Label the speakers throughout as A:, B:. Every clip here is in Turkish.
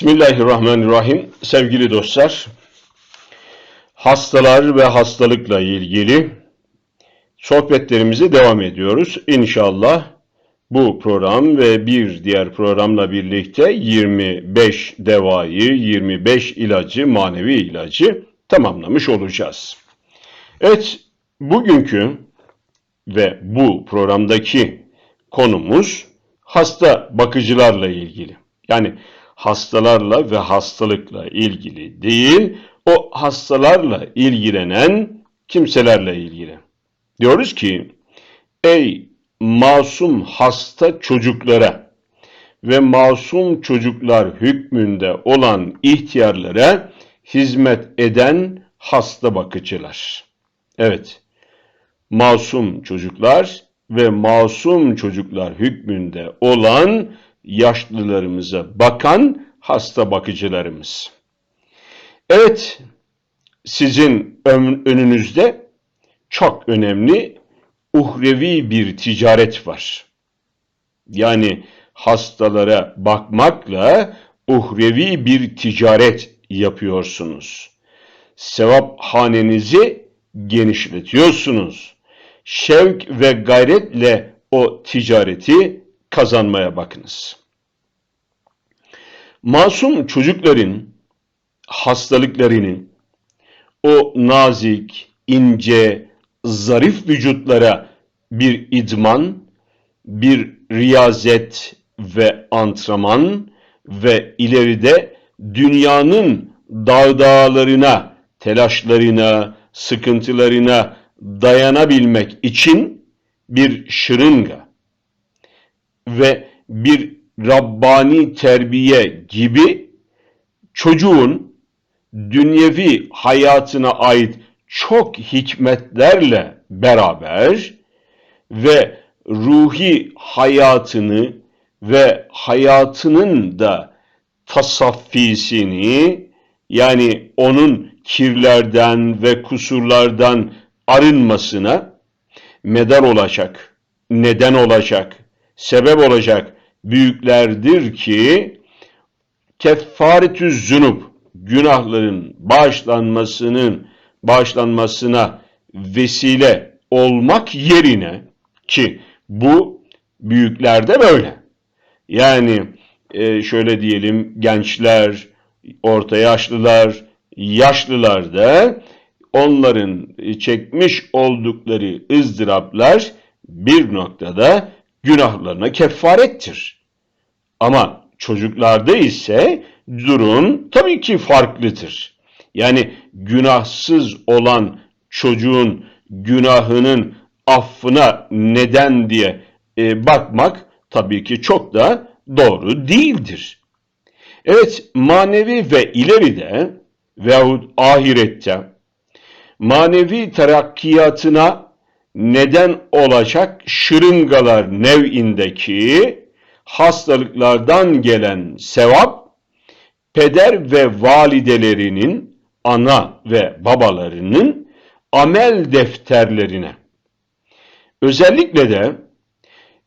A: Bismillahirrahmanirrahim. Sevgili dostlar, hastalar ve hastalıkla ilgili sohbetlerimize devam ediyoruz. İnşallah bu program ve bir diğer programla birlikte 25 devayı, 25 ilacı, manevi ilacı tamamlamış olacağız. Evet, bugünkü ve bu programdaki konumuz hasta bakıcılarla ilgili. Yani hastalarla ve hastalıkla ilgili değil, o hastalarla ilgilenen kimselerle ilgili. Diyoruz ki, ey masum hasta çocuklara ve masum çocuklar hükmünde olan ihtiyarlara hizmet eden hasta bakıcılar. Evet, masum çocuklar ve masum çocuklar hükmünde olan yaşlılarımıza bakan hasta bakıcılarımız. Evet, sizin önünüzde çok önemli uhrevi bir ticaret var. Yani hastalara bakmakla uhrevi bir ticaret yapıyorsunuz. Sevap hanenizi genişletiyorsunuz. Şevk ve gayretle o ticareti kazanmaya bakınız. Masum çocukların hastalıklarını o nazik, ince, zarif vücutlara bir idman, bir riyazet ve antrenman ve ileride dünyanın dağdağlarına, telaşlarına, sıkıntılarına dayanabilmek için bir şırınga ve bir Rabbani terbiye gibi çocuğun dünyevi hayatına ait çok hikmetlerle beraber ve ruhi hayatını ve hayatının da tasaffisini yani onun kirlerden ve kusurlardan arınmasına medar olacak, neden olacak, sebep olacak büyüklerdir ki keffaretü zünub günahların bağışlanmasının bağışlanmasına vesile olmak yerine ki bu büyüklerde böyle. Yani e, şöyle diyelim gençler, orta yaşlılar, yaşlılar da onların çekmiş oldukları ızdıraplar bir noktada günahlarına kefarettir. Ama çocuklarda ise durum tabii ki farklıdır. Yani günahsız olan çocuğun günahının affına neden diye e, bakmak tabii ki çok da doğru değildir. Evet manevi ve ileride veyahut ahirette manevi terakkiyatına neden olacak? Şırıngalar nev'indeki hastalıklardan gelen sevap, peder ve validelerinin, ana ve babalarının amel defterlerine, özellikle de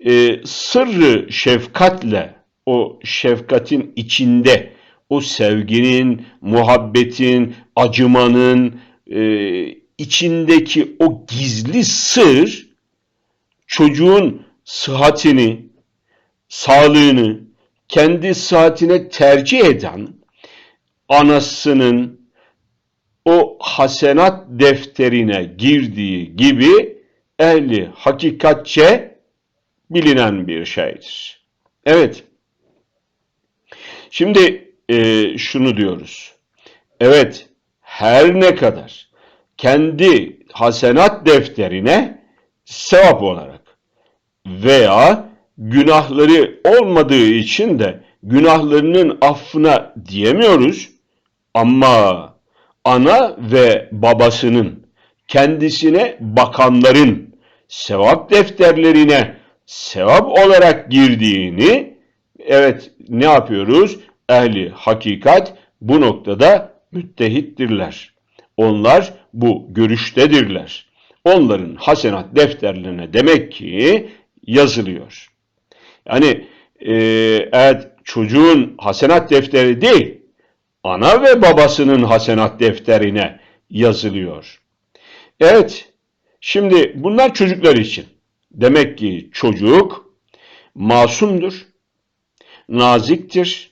A: e, sırrı şefkatle, o şefkatin içinde, o sevginin, muhabbetin, acımanın, e, içindeki o gizli sır çocuğun sıhhatini, sağlığını kendi saatine tercih eden anasının o hasenat defterine girdiği gibi ehli hakikatçe bilinen bir şeydir. Evet. Şimdi e, şunu diyoruz. Evet, her ne kadar kendi hasenat defterine sevap olarak veya günahları olmadığı için de günahlarının affına diyemiyoruz ama ana ve babasının kendisine bakanların sevap defterlerine sevap olarak girdiğini evet ne yapıyoruz? Ehli hakikat bu noktada müttehittirler. Onlar bu görüştedirler. Onların hasenat defterlerine demek ki yazılıyor. Yani e, evet çocuğun hasenat defteri değil, ana ve babasının hasenat defterine yazılıyor. Evet, şimdi bunlar çocuklar için. Demek ki çocuk masumdur, naziktir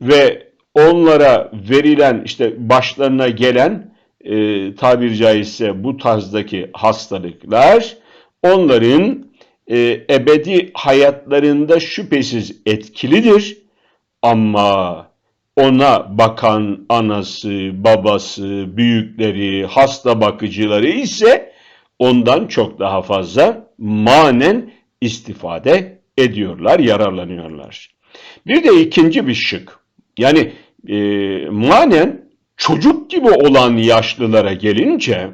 A: ve onlara verilen işte başlarına gelen e, tabiri caizse bu tarzdaki hastalıklar onların e, ebedi hayatlarında şüphesiz etkilidir ama ona bakan anası, babası, büyükleri, hasta bakıcıları ise ondan çok daha fazla manen istifade ediyorlar, yararlanıyorlar. Bir de ikinci bir şık. Yani e, manen çocuk gibi olan yaşlılara gelince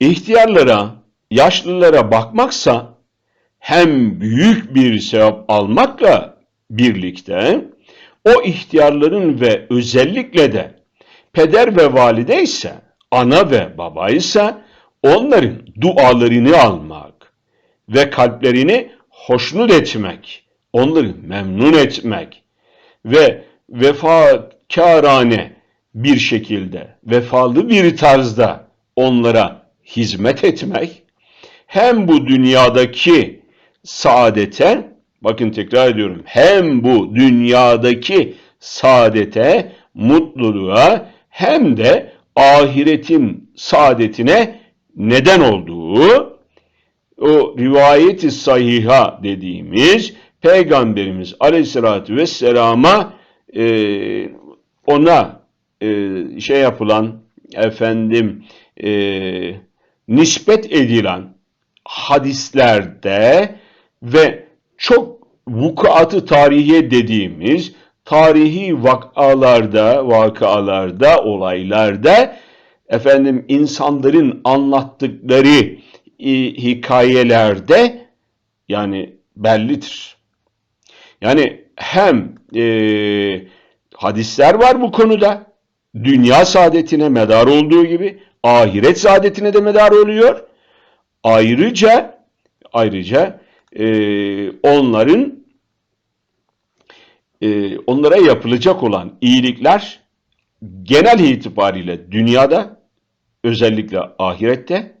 A: ihtiyarlara, yaşlılara bakmaksa hem büyük bir sevap almakla birlikte o ihtiyarların ve özellikle de peder ve valide ise ana ve baba ise onların dualarını almak ve kalplerini hoşnut etmek, onları memnun etmek ve vefakarane bir şekilde, vefalı bir tarzda onlara hizmet etmek, hem bu dünyadaki saadete, bakın tekrar ediyorum, hem bu dünyadaki saadete, mutluluğa, hem de ahiretin saadetine neden olduğu, o rivayeti sahiha dediğimiz Peygamberimiz aleyhissalatü vesselama e, ona e, şey yapılan efendim e, nispet edilen hadislerde ve çok vukuatı tarihiye dediğimiz tarihi vakalarda, vakalarda, olaylarda efendim insanların anlattıkları e, hikayelerde yani bellidir. Yani hem e, hadisler var bu konuda. Dünya saadetine medar olduğu gibi ahiret saadetine de medar oluyor. Ayrıca ayrıca e, onların e, onlara yapılacak olan iyilikler genel itibariyle dünyada özellikle ahirette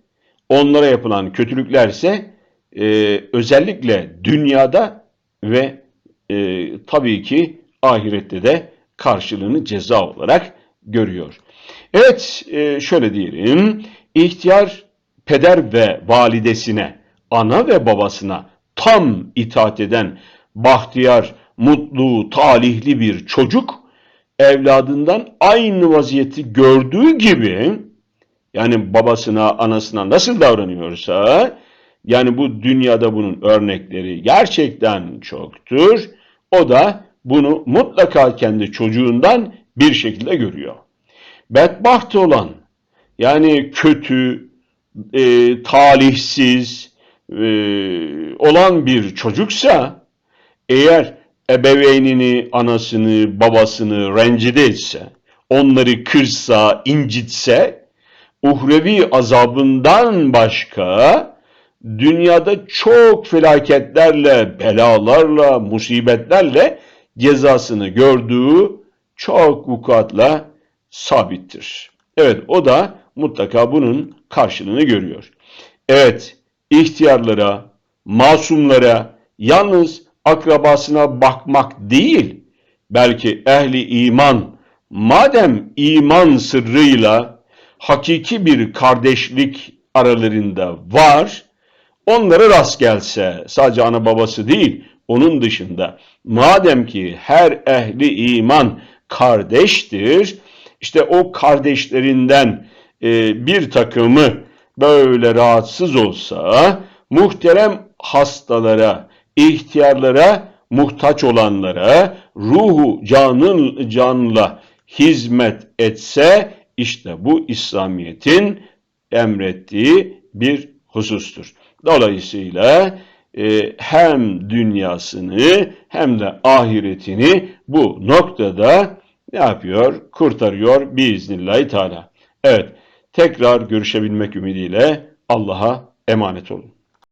A: onlara yapılan kötülükler ise e, özellikle dünyada ve e, tabii ki ahirette de karşılığını ceza olarak görüyor. Evet e, şöyle diyelim ihtiyar peder ve validesine ana ve babasına tam itaat eden bahtiyar, mutlu, talihli bir çocuk evladından aynı vaziyeti gördüğü gibi yani babasına, anasına nasıl davranıyorsa yani bu dünyada bunun örnekleri gerçekten çoktur. O da bunu mutlaka kendi çocuğundan bir şekilde görüyor. Bedbaht olan yani kötü, e, talihsiz e, olan bir çocuksa eğer ebeveynini, anasını, babasını rencide etse, onları kırsa, incitse, uhrevi azabından başka dünyada çok felaketlerle, belalarla, musibetlerle cezasını gördüğü çok vukuatla sabittir. Evet o da mutlaka bunun karşılığını görüyor. Evet ihtiyarlara, masumlara yalnız akrabasına bakmak değil, belki ehli iman, madem iman sırrıyla hakiki bir kardeşlik aralarında var, onlara rast gelse, sadece ana babası değil, onun dışında, madem ki her ehli iman kardeştir, işte o kardeşlerinden e, bir takımı böyle rahatsız olsa, muhterem hastalara, ihtiyarlara, muhtaç olanlara, ruhu canın canla hizmet etse, işte bu İslamiyet'in emrettiği bir husustur. Dolayısıyla e, hem dünyasını hem de ahiretini bu noktada ne yapıyor? Kurtarıyor biiznillahü teala. Evet, tekrar görüşebilmek ümidiyle Allah'a emanet olun.